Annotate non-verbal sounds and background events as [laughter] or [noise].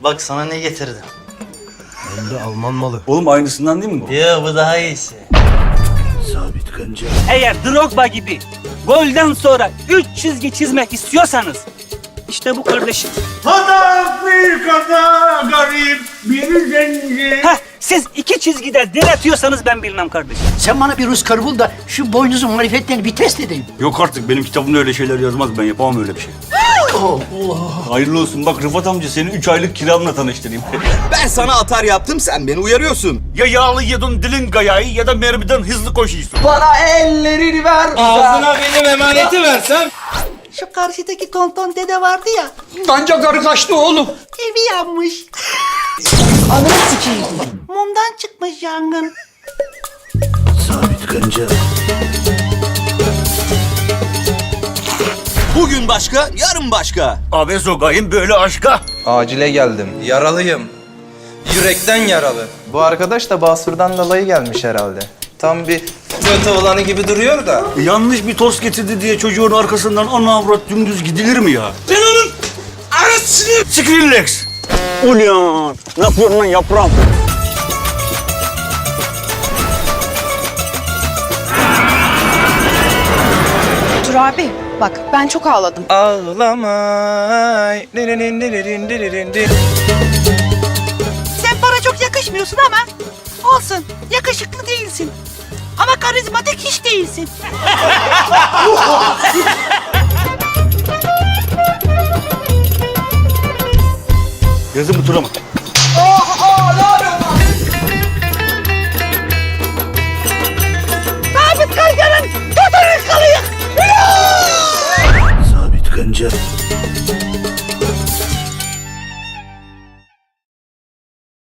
Bak sana ne getirdim. Hem de Alman malı. Oğlum aynısından değil mi bu? Yo bu daha iyisi. Sabit Kanca. Eğer Drogba gibi golden sonra 3 çizgi çizmek istiyorsanız işte bu kardeşim. Afrika'da garip bir zenci. Heh, siz iki çizgide diretiyorsanız ben bilmem kardeşim. Sen bana bir Rus karı bul da şu boynuzun marifetlerini bir test edeyim. Yok artık benim kitabımda öyle şeyler yazmaz. Ben yapamam öyle bir şey. Hayırlı olsun. Bak Rıfat amca seni 3 aylık kiramla tanıştırayım. [laughs] Ben sana atar yaptım sen beni uyarıyorsun. ya yağlı yedin dilin gayayı ya da mermiden hızlı koşuyorsun. Bana ellerini ver. Ağzına benim emaneti versem. Şu karşıdaki tonton dede vardı ya, Kanca karı kaçtı oğlum. evi yanmış. Ananı sikeyim. Mumdan çıkmış yangın. Sabit Kanca. Bugün başka, yarın başka. Abi sokayım böyle aşka. Acile geldim. Yaralıyım. Yürekten yaralı. Bu arkadaş da Basur'dan dolayı gelmiş herhalde. Tam bir kötü olanı gibi duruyor da. Yanlış bir tost getirdi diye çocuğun arkasından ana avrat dümdüz gidilir mi ya? Ben onun arasını... Skrillex. Ulan ne yapıyorsun lan yaprağım? Abi bak ben çok ağladım. Ağlamay. Diririn diririn diririn dir. Sen bana çok yakışmıyorsun ama olsun. Yakışıklı değilsin. Ama karizmatik hiç değilsin. Yazı bu tura mı? Sabit Kanca.